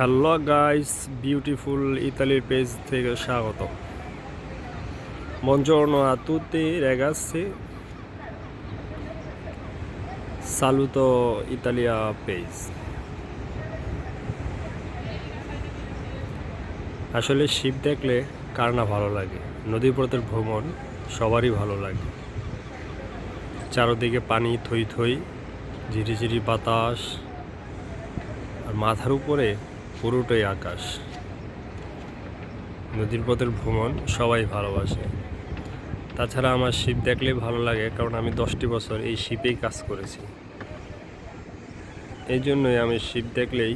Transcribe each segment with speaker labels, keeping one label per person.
Speaker 1: Hello guys, beautiful ইতালির page থেকে স্বাগত। A tutti, ragazzi Saluto Italia page আসলে শিব দেখলে কার না ভালো লাগে? নদীপথের ভ্রমণ সবারই ভালো লাগে। চারদিকে পানি থই থই, ঝিরিঝিরি বাতাস। আর মাথার উপরে পুরোটাই আকাশ। নদীর পথের ভ্রমণ সবাই ভালোবাসে। তাছাড়া আমার শিপ দেখলেই ভালো লাগে, কারণ আমি দশটি বছর এই শিপেই কাজ করেছি। এই জন্যই আমি শিপ দেখলেই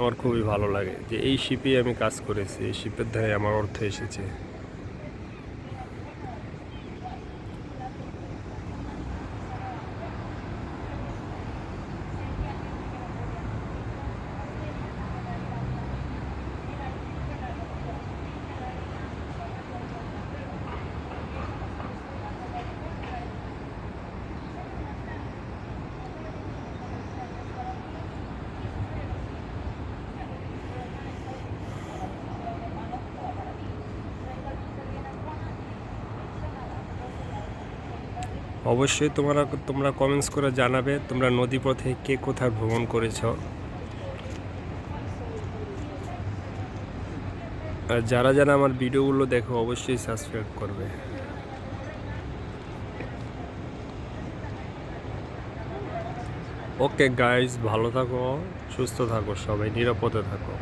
Speaker 1: আমার খুবই ভালো লাগে যে এই শিপেই আমি কাজ করেছি, এই শিপের ধারে আমার অর্থ এসেছে। অবশ্যই তোমরা তোমরা কমেন্টস করে জানাবে তোমরা নদীপথে কে কোথায় ভ্রমণ করেছ। আর যারা যারা আমার ভিডিওগুলো দেখো, অবশ্যই সাবস্ক্রাইব করবে। ওকে গাইজ ভালো থাকো, সুস্থ থাকো, সবাই নিরাপদে থাকো।